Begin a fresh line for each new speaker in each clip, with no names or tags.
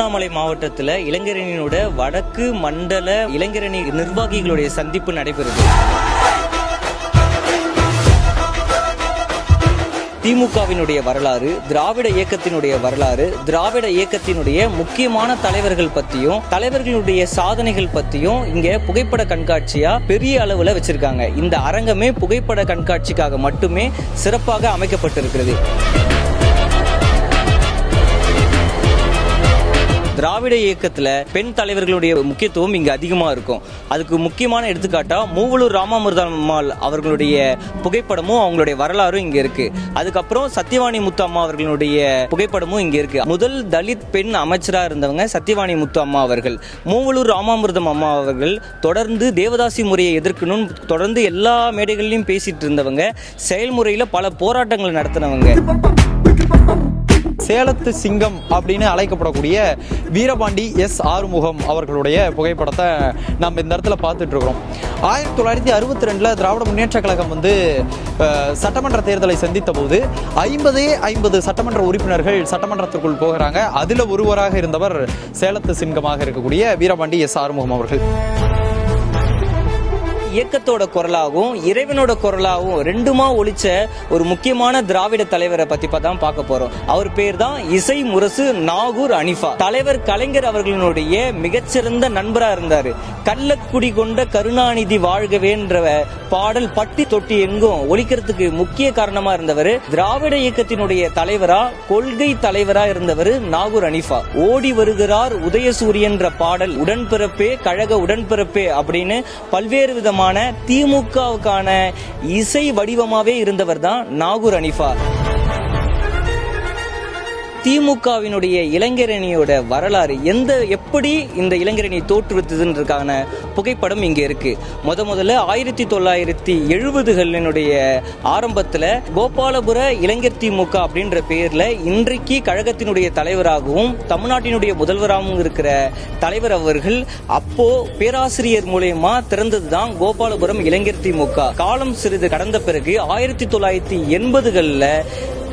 திருவண்ணாமலை மாவட்டத்தில் இளைஞரணியினோட வடக்கு மண்டல இளைஞரணி நிர்வாகிகளுடைய சந்திப்பு நடைபெறுது. திமுகவினுடைய வரலாறு திராவிட இயக்கத்தினுடைய வரலாறு திராவிட இயக்கத்தினுடைய முக்கியமான தலைவர்கள் பத்தியும் தலைவர்களுடைய சாதனைகள் பத்தியும் இங்க புகைப்பட கண்காட்சியா பெரிய அளவுல வச்சிருக்காங்க. இந்த அரங்கமே புகைப்பட கண்காட்சிக்காக மட்டுமே சிறப்பாக அமைக்கப்பட்டிருக்கிறது. திராவிட இயக்கத்துல பெண் தலைவர்களுடைய முக்கியத்துவம் இங்க அதிகமா இருக்கும். அதுக்கு முக்கியமான எடுத்துக்காட்டா மூவலூர் ராமாமிர்தம்மாள் அவர்களுடைய புகைப்படமும் அவங்களுடைய வரலாறும் இங்க இருக்கு. அதுக்கப்புறம் சத்யவாணி முத்து அம்மா அவர்களுடைய புகைப்படமும் இங்க இருக்கு. முதல் தலித் பெண் அமைச்சரா இருந்தவங்க சத்யவாணி முத்து அம்மா அவர்கள். மூவலூர் ராமாமிர்தம் அம்மா அவர்கள் தொடர்ந்து தேவதாசி முறையை எதிர்க்கணும் தொடர்ந்து எல்லா மேடைகள்லையும் பேசிட்டு இருந்தவங்க செயல்முறையில பல போராட்டங்கள் நடத்தினவங்க.
சேலத்து சிங்கம் அப்படின்னு அழைக்கப்படக்கூடிய வீரபாண்டி எஸ் ஆறுமுகம் அவர்களுடைய புகைப்படத்தை நம்ம இந்த இடத்துல பார்த்துட்டு இருக்கிறோம். ஆயிரத்தி தொள்ளாயிரத்தி அறுபத்தி ரெண்டில் திராவிட முன்னேற்ற கழகம் வந்து சட்டமன்ற தேர்தலை சந்தித்த போது ஐம்பதே ஐம்பது சட்டமன்ற உறுப்பினர்கள் சட்டமன்றத்திற்குள் போகிறாங்க. அதில் ஒருவராக இருந்தவர் சேலத்து சிங்கமாக இருக்கக்கூடிய வீரபாண்டி எஸ் ஆறுமுகம் அவர்கள்.
இயக்கத்தோட குரலாகவும் இறைவனோட குரலாகவும் ரெண்டுமா ஒழிச்ச ஒரு முக்கியமான திராவிட தலைவரை பத்தி தான் பார்க்க போறோம். அவர் பேர் தான் இசை முரசு நாகூர் அனிஃபா. தலைவர் கலைஞர் அவர்களினுடைய மிகச்சிறந்த நண்பரா இருந்தாரு. கள்ளக்குடி கொண்ட கருணாநிதி வாழ்கவேன்ற பாடல் பட்டி தொட்டி எங்கும் ஒழிக்கிறதுக்கு முக்கிய காரணமா இருந்தவர் திராவிட இயக்கத்தினுடைய தலைவரா கொள்கை தலைவரா இருந்தவர் நாகூர் அனிஃபா. ஓடி வருகிறார் உதயசூரியன்ற பாடல் உடன்பிறப்பே கழக உடன்பிறப்பே அப்படின்னு பல்வேறு விதமான திமுகவுக்கான இசை வடிவமாவே இருந்தவர் தான் நாகூர் அனிஃபா. திமுகவினுடைய இளைஞரணியோட வரலாறு எந்த எப்படி இந்த இளைஞரணி தோற்றுவித்ததுன்றதுக்கான புகைப்படம் இங்கே இருக்கு. முத முதல்ல ஆயிரத்தி தொள்ளாயிரத்தி எழுபதுகளினுடைய ஆரம்பத்தில் கோபாலபுர இளைஞர் திமுக அப்படின்ற பேரில் இன்றைக்கு கழகத்தினுடைய தலைவராகவும் தமிழ்நாட்டினுடைய முதல்வராகவும் இருக்கிற தலைவர் அவர்கள் அப்போ பேராசிரியர் மூலயமா திறந்ததுதான் கோபாலபுரம் இளைஞர் திமுக. காலம் சிறிது கடந்த பிறகு ஆயிரத்தி தொள்ளாயிரத்தி எண்பதுகளில்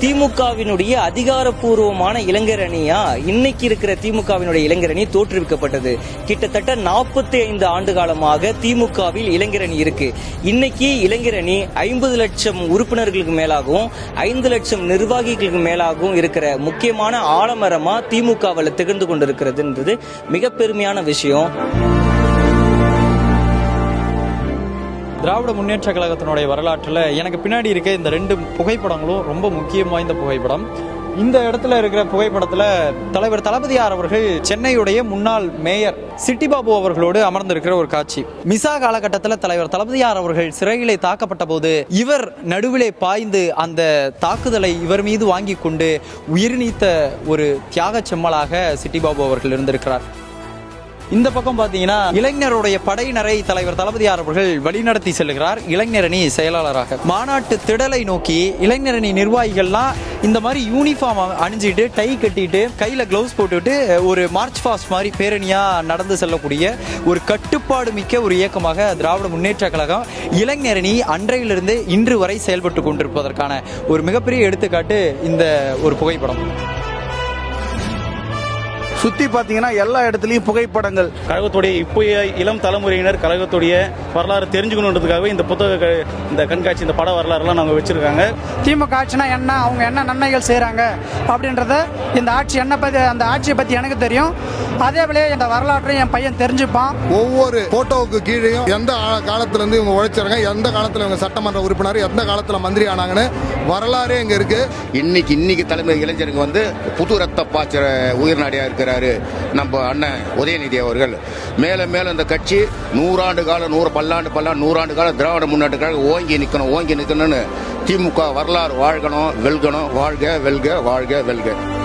திமுகவினுடைய அதிகாரப்பூர்வமான இளைஞர் அணியா? இன்னைக்கு இருக்கிற திமுகவினுடைய இளைஞர் அணி தோற்றுவிக்கப்பட்டது. கிட்டத்தட்ட நாற்பத்தி ஐந்து ஆண்டு காலமாக திமுகவில் இளைஞர் அணி இருக்கு. இன்னைக்கு இளைஞர் அணி ஐம்பது லட்சம் உறுப்பினர்களுக்கு மேலாகவும் ஐந்து லட்சம் நிர்வாகிகளுக்கு மேலாகவும் இருக்கிற முக்கியமான ஆலமரமா திமுகவில் திகழ்ந்து கொண்டிருக்கிறதுன்றது மிக பெருமையான விஷயம்.
திராவிட முன்னேற்ற கழகத்தினுடைய வரலாற்றில் எனக்கு பின்னாடி இருக்க இந்த ரெண்டு புகைப்படங்களும் ரொம்ப முக்கியம் வாய்ந்த புகைப்படம். இந்த இடத்துல இருக்கிற புகைப்படத்தில் தலைவர் தளபதியார் அவர்கள் சென்னையுடைய முன்னாள் மேயர் சிட்டி பாபு அவர்களோடு அமர்ந்திருக்கிற ஒரு காட்சி. மிசா காலகட்டத்தில் தலைவர் தளபதியார் அவர்கள் சிறையிலே தாக்கப்பட்ட போது இவர் நடுவிலே பாய்ந்து அந்த தாக்குதலை இவர் மீது வாங்கி கொண்டு உயிர் நீத்த ஒரு தியாகச் செம்மலாக சிட்டி பாபு அவர்கள் இருந்திருக்கிறார். இந்த பக்கம் பாத்தீங்கன்னா இளைஞருடைய படையினரை தலைவர் தளபதியார் அவர்கள் வழிநடத்தி செல்கிறார். இளைஞரணி செயலாளராக. மாநாட்டு திடலை நோக்கி இளைஞரணி நிர்வாகிகள்லாம் இந்த மாதிரி யூனிஃபார்ம் அணிஞ்சிட்டு டை கட்டிட்டு கையில கிளவுஸ் போட்டுட்டு ஒரு மார்ச் பாஸ்ட் மாதிரி பேரணியா நடந்து செல்லக்கூடிய ஒரு கட்டுப்பாடு மிக்க ஒரு இயக்கமாக திராவிட முன்னேற்ற கழகம் இளைஞரணி அன்றையிலிருந்து இன்று வரை செயல்பட்டு கொண்டிருப்பதற்கான ஒரு மிகப்பெரிய எடுத்துக்காட்டு இந்த ஒரு புகைப்படம்.
சுத்தி பாத்தீங்கன்னா எல்லா இடத்துலயும் புகைப்படங்கள்.
கழகத்துடைய இப்போய இளம் தலைமுறையினர் கழகத்துடைய வரலாறு தெரிஞ்சுக்கணுன்றதுக்காகவே இந்த புத்தக இந்த கண்காட்சி இந்த பட வரலாறுலாம் நாங்கள் வச்சிருக்காங்க.
திமுக ஆட்சினா என்ன? அவங்க என்ன நன்மைகள் செய்கிறாங்க அப்படின்றத இந்த ஆட்சி என்ன பற்றி அந்த ஆட்சியை பற்றி எனக்கு தெரியும். அதே போல இந்த வரலாற்றையும் என் பையன் தெரிஞ்சுப்பான்.
ஒவ்வொரு போட்டோவுக்கு கீழேயும் எந்த காலத்துல இருந்து இவங்க உழைச்சாங்க எந்த காலத்துல இவங்க சட்டமன்ற உறுப்பினர் எந்த காலத்துல மந்திரி ஆனாங்கன்னு வரலாறே இங்க இருக்கு.
இன்னைக்கு இன்னைக்கு தலைமை இளைஞருக்கு வந்து புது ரத்த பாய்ச்சற உயிர்நாடியா இருக்கிறாரு நம்ம அண்ணன் உதயநிதி அவர்கள். மேல மேல இந்த கட்சி நூறாண்டு காலம் நூறு பல்லாண்டு பல்லாண்டு நூறாண்டு காலம் திராவிட முன்னேற்றக்காக ஓங்கி நிற்கணும் ஓங்கி நிற்கணும்னு திமுக வரலாறு வாழ்கணும் வெல்கணும் வாழ்க வெல்க வாழ்க வெல்க.